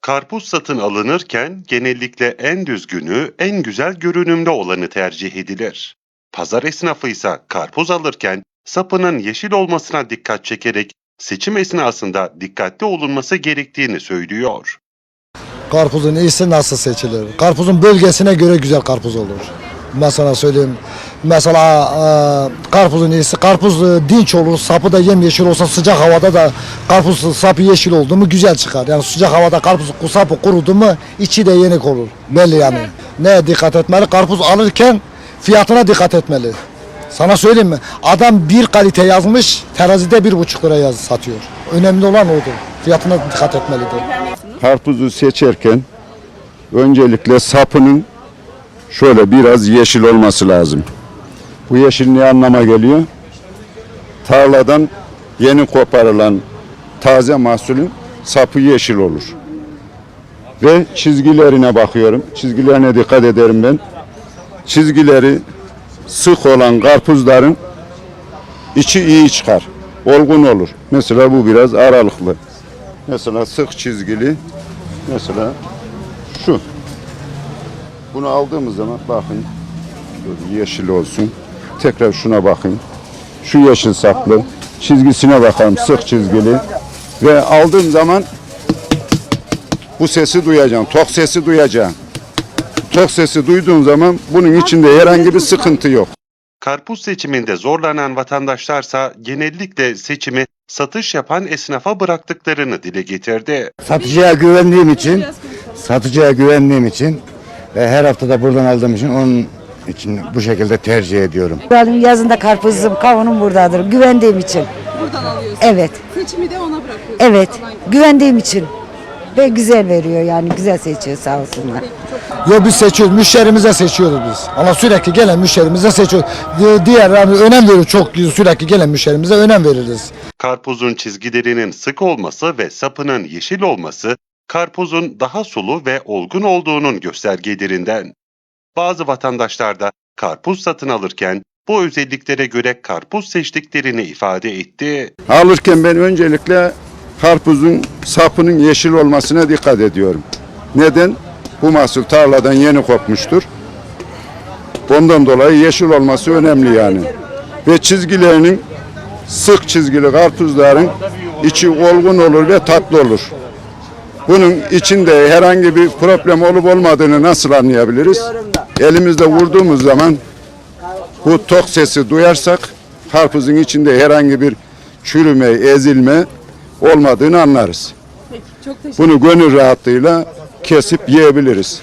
Karpuz satın alınırken genellikle en düzgünü, en güzel görünümlü olanı tercih edilir. Pazar esnafı ise karpuz alırken sapının yeşil olmasına dikkat çekerek seçim esnasında dikkatli olunması gerektiğini söylüyor. Karpuzun iyisi nasıl seçilir? Karpuzun bölgesine göre güzel karpuz olur. Mesela söyleyeyim. Mesela e, karpuzun iyisi karpuz e, dinç olur. Sapı da yemyeşil olsa sıcak havada da karpuz sapı yeşil oldu mu güzel çıkar. Yani sıcak havada karpuz sapı kurudu mu içi de yenik olur. Belli yani. Neye dikkat etmeli? Karpuz alırken fiyatına dikkat etmeli. Sana söyleyeyim mi? Adam bir kalite yazmış, terazide bir buçuk lira yaz satıyor. Önemli olan odur. Fiyatına dikkat etmelidir. Karpuzu seçerken öncelikle sapının şöyle biraz yeşil olması lazım. Bu yeşil ne anlama geliyor? Tarladan yeni koparılan taze mahsulün sapı yeşil olur. Ve çizgilerine bakıyorum. Çizgilerine dikkat ederim ben. Çizgileri sık olan karpuzların içi iyi çıkar. Olgun olur. Mesela bu biraz aralıklı. Mesela sık çizgili. Mesela şu. Bunu aldığımız zaman bakın. Yeşil olsun. Tekrar şuna bakın. Şu yeşil saplı. Çizgisine bakalım sık çizgili. Ve aldığım zaman bu sesi duyacağım. Tok sesi duyacağım. Tok sesi duyduğum zaman bunun içinde herhangi bir sıkıntı yok. Karpuz seçiminde zorlanan vatandaşlarsa genellikle seçimi satış yapan esnafa bıraktıklarını dile getirdi. Satıcıya güvendiğim için, satıcıya güvendiğim için ve her hafta da buradan aldığım için onun için bu şekilde tercih ediyorum. Benim yazında karpuzum, kavunum buradadır. Güvendiğim için. Buradan alıyorsun. Evet, Seçimi de ona bırakıyorsun. evet. Güvendiğim için. Ve güzel veriyor yani güzel seçiyor sağ olsunlar. Yo biz seçiyoruz, müşterimize seçiyoruz biz. Ama sürekli gelen müşterimize seçiyoruz. Di- Diğer yani önem veriyoruz, çok sürekli gelen müşterimize önem veririz. Karpuzun çizgilerinin sık olması ve sapının yeşil olması, karpuzun daha sulu ve olgun olduğunun göstergelerinden. Bazı vatandaşlar da karpuz satın alırken bu özelliklere göre karpuz seçtiklerini ifade etti. Alırken ben öncelikle karpuzun sapının yeşil olmasına dikkat ediyorum. Neden? Bu mahsul tarladan yeni kopmuştur. Ondan dolayı yeşil olması önemli yani. Ve çizgilerinin sık çizgili karpuzların içi olgun olur ve tatlı olur. Bunun içinde herhangi bir problem olup olmadığını nasıl anlayabiliriz? Elimizde vurduğumuz zaman bu tok sesi duyarsak karpuzun içinde herhangi bir çürüme, ezilme olmadığını anlarız. Peki çok Bunu gönül rahatlığıyla kesip yiyebiliriz.